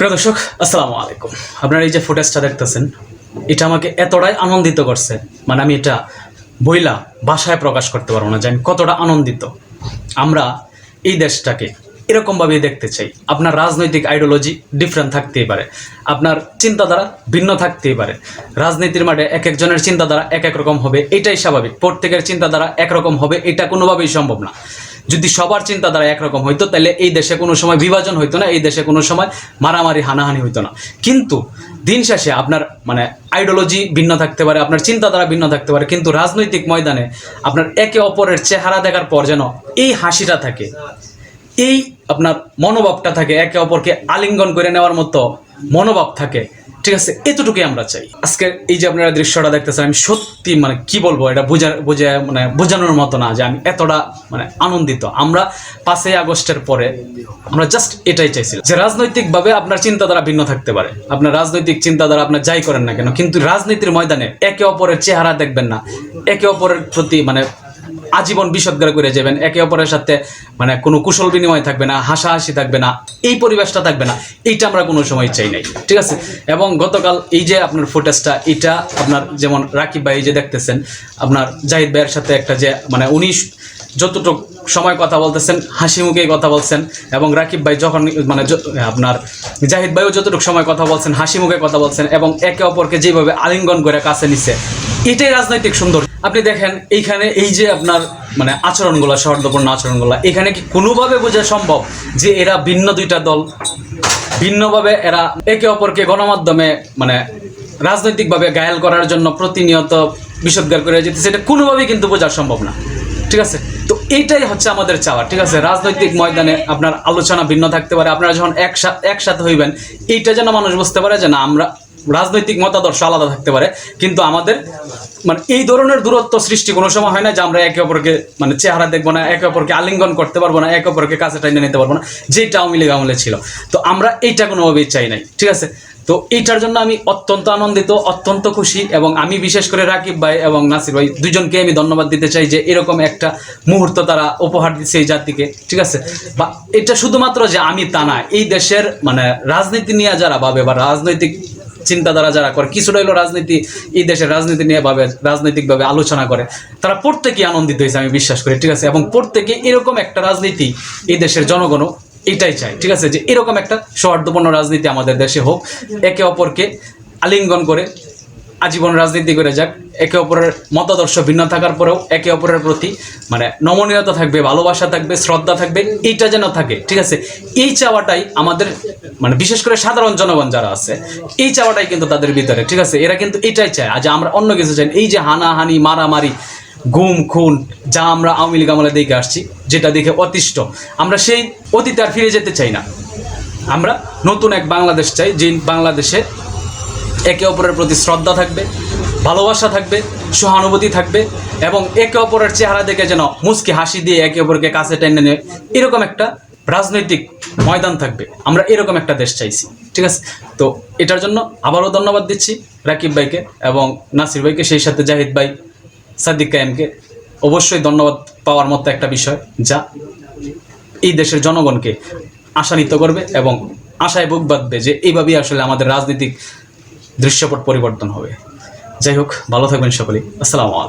প্রিয় দর্শক, আসসালামু আলাইকুম। আপনারা এই যে ফুটেজটা দেখতেছেন, এটা আমাকে এতটাই আনন্দিত করছে। মানে আমি এটা বইলা ভাষায় প্রকাশ করতে পারব না যে আমি কতটা আনন্দিত। আমরা এই দেশটাকে এরকমভাবে দেখতে চাই। আপনার রাজনৈতিক আইডিওলজি ডিফারেন্ট থাকতেই পারে। আপনার চিন্তাধারা ভিন্ন থাকতেই পারে। রাজনীতির মাঠে এক একজনের চিন্তাধারা এক এক রকম হবে, এটাই স্বাভাবিক। প্রত্যেকের চিন্তাধারা একরকম হবে, এটা কোনোভাবেই সম্ভব না। যদি সবার চিন্তাধারা একরকম হইতো, তাহলে এই দেশে কোনো সময় বিভাজন হইতো না, এই দেশে কোনো সময় মারামারি, হানাহানি হইতো না। কিন্তু দিন শেষে আপনার মানে আইডিওলজি ভিন্ন থাকতে পারে, আপনার চিন্তাধারা ভিন্ন থাকতে পারে, কিন্তু রাজনৈতিক ময়দানে আপনার একে অপরের চেহারা দেখার পর যেন এই হাসিটা থাকে, এই আপনার মনোভাবটা থাকে, একে অপরকে আলিঙ্গন করে নেওয়ার মতো মনোভাব থাকে ঠিক আছে, এতটুকুই আমরা চাই। আজকে এই যে আপনারা দৃশ্যটা দেখতেছেন, আমি সত্যি মানে কি বলব, এটা বোঝা বোঝা মানে বোঝানোর মতো না যে আমি এতটা মানে আনন্দিত। আমরা পাঁচই আগস্টের পরে আমরা জাস্ট এটাই চাইছিলাম যে রাজনৈতিকভাবে আপনার চিন্তাধারা ভিন্ন থাকতে পারে। আপনার রাজনৈতিক চিন্তাধারা আপনার যাই করেন না কেন, কিন্তু রাজনীতির ময়দানে একে অপরের চেহারা দেখবেন না। একে অপরের প্রতি মানে আজীবন বিষদগার করে যাবেন। একে অপরের সাথে মানে কোনো কুশল বিনিময় থাকবে না, হাসাহাসি থাকবে না, এই পরিবেশটা থাকবে না, এইটা আমরা কোনো সময় চাই নাই, ঠিক আছে? এবং গতকাল এই যে আপনার ফুটেজটা, এটা আপনার যেমন রাকিব ভাই যে দেখতেছেন, আপনার জাহিদ ভাইয়ের সাথে একটা যে মানে উনিশ যতটুক সময় কথা বলতেছেন, হাসি মুখেই কথা বলছেন এবং রাকিব ভাই যখন মানে আপনার জাহিদ ভাইও যতটুকু সময় কথা বলছেন, হাসি মুখে কথা বলছেন এবং একে অপরকে যেভাবে আলিঙ্গন করে কাছে নিচ্ছে এটাই রাজনৈতিক সুন্দর। আপনি দেখেন, এইখানে এই যে আপনার মানে আচরণগুলো সৌহার্দ্যপূর্ণ আচরণগুলো, এখানে কি কোনোভাবে বোঝা সম্ভব যে এরা ভিন্ন দুইটা দল? ভিন্নভাবে এরা একে অপরকে গণমাধ্যমে মানে রাজনৈতিকভাবে গায়াল করার জন্য প্রতিনিয়ত বিষদগার করে যেতেছে, এটা কোনোভাবেই কিন্তু বোঝা সম্ভব না। ঠিক আছে? তো এইটাই হচ্ছে আমাদের চাওয়া, ঠিক আছে? রাজনৈতিক ময়দানে আপনার আলোচনা ভিন্ন থাকতে পারে, আপনারা যখন একসাথে একসাথে হইবেন, এইটা যেন মানুষ বুঝতে পারে যে না, আমরা রাজনৈতিক মতাদর্শ আলাদা থাকতে পারে, কিন্তু আমাদের মানে এই ধরনের দূরত্ব সৃষ্টি কোনো সময় হয় না যে আমরা একে অপরকে মানে চেহারা দেখব না, একে অপরকে আলিঙ্গন করতে পারব না, একে অপরকে কাছে টাইনে নিতে পারব না, যেটা আওয়ামী লীগ আমলে ছিল। তো আমরা এইটা কোনোভাবেই চাই নাই, ঠিক আছে? তো এইটার জন্য আমি অত্যন্ত আনন্দিত, অত্যন্ত খুশি এবং আমি বিশেষ করে রাকিব ভাই এবং নাসির ভাই দুজনকে আমি ধন্যবাদ দিতে চাই যে এরকম একটা মুহূর্ত তারা উপহার দিচ্ছে এই জাতিকে, ঠিক আছে? বা এটা শুধুমাত্র যে আমি তা না, এই দেশের মানে রাজনীতি নিয়ে যারা ভাবে বা রাজনৈতিক চিন্তাধারা যারা করে, কিছুটা হলো রাজনীতি, এই দেশের রাজনীতি নিয়ে ভাবে, রাজনৈতিকভাবে আলোচনা করে, তারা প্রত্যেকেই আনন্দিত হয়েছে আমি বিশ্বাস করি, ঠিক আছে? এবং প্রত্যেকে এরকম একটা রাজনীতি এই দেশের জনগণও এটাই চাই, ঠিক আছে? যে এরকম একটা সৌহার্দ্যপূর্ণ রাজনীতি আমাদের দেশে হোক, একে অপরকে আলিঙ্গন করে আজীবন রাজনীতি করে যাক, একে অপরের মতাদর্শ ভিন্ন থাকার পরেও একে অপরের প্রতি মানে নমনীয়তা থাকবে, ভালোবাসা থাকবে, শ্রদ্ধা থাকবে, এইটা যেন থাকে, ঠিক আছে? এই চাওয়াটাই আমাদের মানে বিশেষ করে সাধারণ জনগণ যারা আছে, এই চাওয়াটাই কিন্তু তাদের ভিতরে, ঠিক আছে? এরা কিন্তু এটাই চায়, আজ আমরা অন্য কিছু চাই এই যে হানাহানি, মারামারি গুম, খুন, যা আমরা আওয়ামী লীগ আমলে দেখে আসছি, যেটা দেখে অতিষ্ঠ। আমরা সেই অতীতে আর ফিরে যেতে চাই না। আমরা নতুন এক বাংলাদেশ চাই, যে বাংলাদেশে একে অপরের প্রতি শ্রদ্ধা থাকবে, ভালোবাসা থাকবে, সহানুভূতি থাকবে, এবং একে অপরের চেহারা দেখে যেন মুচকি হাসি দিয়ে একে অপরকে কাছে টেনে নেয় এরকম একটা রাজনৈতিক ময়দান থাকবে। আমরা এরকম একটা দেশ চাইছি। ঠিক আছে? তো এটার জন্য আবারও ধন্যবাদ দিচ্ছি রাকিব ভাইকে এবং নাসির ভাইকে, সেই সাথে জাহিদ ভাই। সাদিক কায়েমকে অবশ্যই ধন্যবাদ পাওয়ার মতো একটা বিষয় যা এই দেশের জনগণকে আশান্বিত করবে এবং আশায় বুক বাঁধবে যে এইভাবেই আসলে আমাদের রাজনৈতিক দৃশ্যপট পরিবর্তন হবে। যাই হোক, ভালো থাকবেন সকলেই। আসসালামু আলাইকুম।